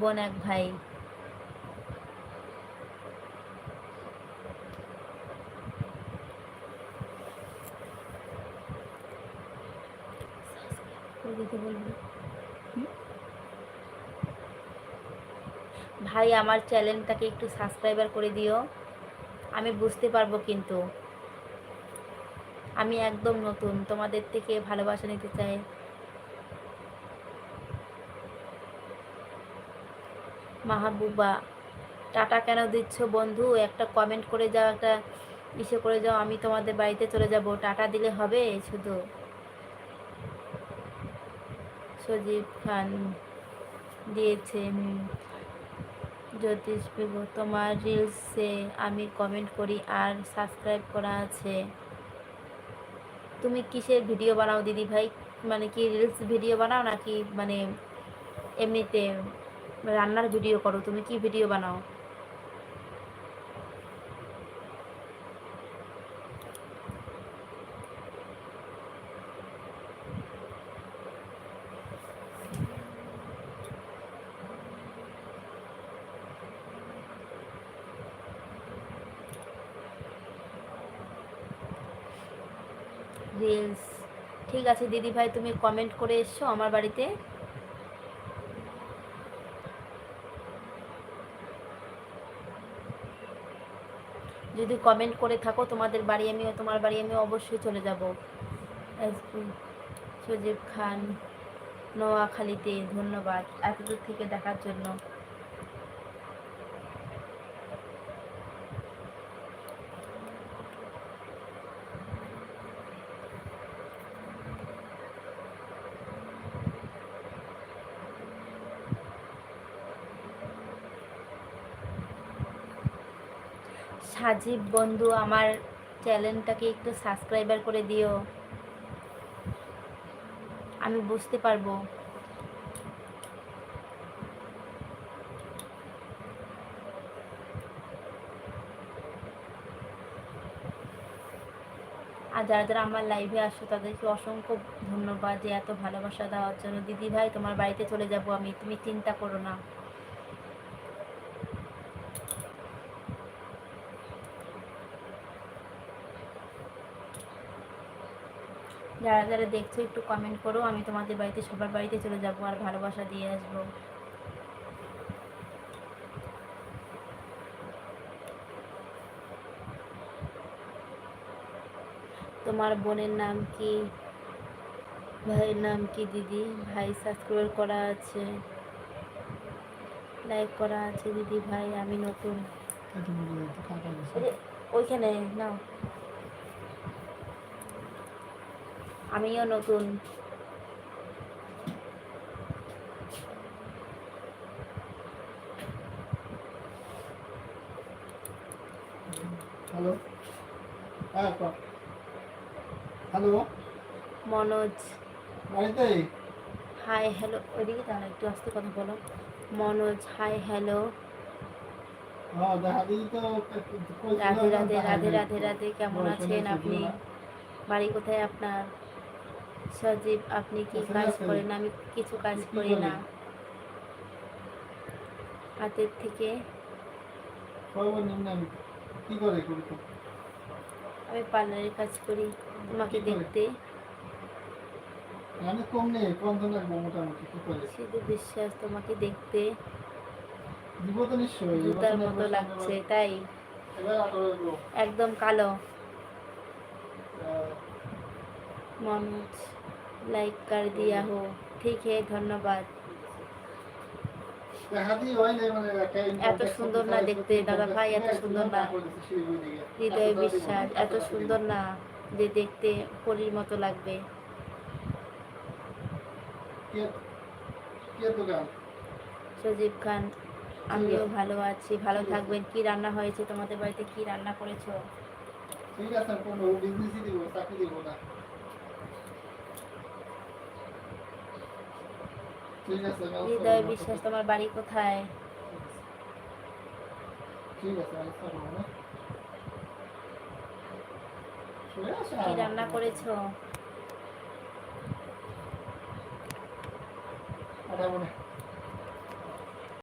বোন এক ভাই। করে দিতে বলব ভাই আমার চ্যানেলটাকে একটু সাবস্ক্রাইবার করে দিও। আমি বুঝতে পারব কিন্তু। আমি একদম নতুন তোমাদের থেকে ভালোবাসা নিতে চাই। মাহবুবা, টাটা কেন দিচ্ছ বন্ধু? একটা কমেন্ট করে যাও, একটা ইসে করে যাও, আমি তোমাদের বাড়িতে চলে যাব। টাটা দিলে হবে শুধু। সজীব খান দিয়েছে। জ্যোতিষ তোমার রিলসে আমি কমেন্ট করি আর সাবস্ক্রাইব করা আছে। তুমি কিসের ভিডিও বানাও দিদি ভাই? মানে কি রিলস ভিডিও বানাও নাকি মানে এমনিতে রান্নার ভিডিও করো, তুমি কি ভিডিও বানাও? রিলস ঠিক আছে, দিদি ভাই, তুমি কমেন্ট করে এসছো আমার বাড়িতে। যদি কমেন্ট করে থাকো, তোমাদের বাড়ি আমিও তোমার বাড়ি আমি অবশ্যই চলে যাব। সজীব খান, নোয়াখালীতে, ধন্যবাদ। এতদূর থেকে দেখার জন্য। সাজীব বন্ধু, আমার চ্যানেলটাকে একটু সাবস্ক্রাইবার করে দিও। আমি বুঝতে পারব। আর যারা যারা আমার লাইভে আসো, তাদেরকে অসংখ্য ধন্যবাদ যে এত ভালোবাসা দেওয়ার জন্য। দিদি ভাই তোমার বাড়িতে চলে যাব আমি, তুমি চিন্তা করো না। যারা যারা দেখছ একটু কমেন্ট করো। আমি তোমাদের বাড়িতে সবার বাড়িতে চলে যাব আর ভালোবাসা দিয়ে আসব। তোমার বোনের নাম কি? ভাইয়ের নাম কি দিদি? ভাই সাবস্ক্রাইব করা আছে। লাইক করা আছে দিদি ভাই আমি নতুন। ওইখানে নাও। আমিও নতুন। হ্যালো হ্যাঁ হ্যালো মনোজ। বাড়িতে? হাই হ্যালো ওইদিকে দাঁড়া একটু আস্তে কথা বলো। মনোজ হাই হ্যালো হ্যাঁ রাধে রাধে রাধে রাধে রাধে কেমন আছেন আপনি? বাড়ি কোথায় আপনার? সজীব আপনি কি কাজ করেন? আমি কিছু কাজ করি না। হাতের থেকে আমি পার্লারের কাজ করি তোমাকে দেখতে। শুধু বিশ্বাস তোমাকে দেখতে। জুতার মতো লাগছে তাই। একদম কালো। मनोज लाइक कर दिया हो ठीक है धन्यवाद দেখা দিই হয় না মানে একটা এত সুন্দর না দেখতে, দাদা ভাই, এত সুন্দর না। হৃদয় বিশ্বাস এত সুন্দর না যে দেখতে পরীর মতো লাগবে কে দোকান সজীব খান আমিও ভালো আছি ভালো থাকবেন কি রান্না হয়েছে তোমাদের বাড়িতে কি রান্না করেছো ঠিক আছে কোনো বিজনেসই দিব চাকরি দিব না হৃদয় বিশ্বাস তোমার বাড়ি কোথায়? কি রান্না করেছ? পাঠাবো না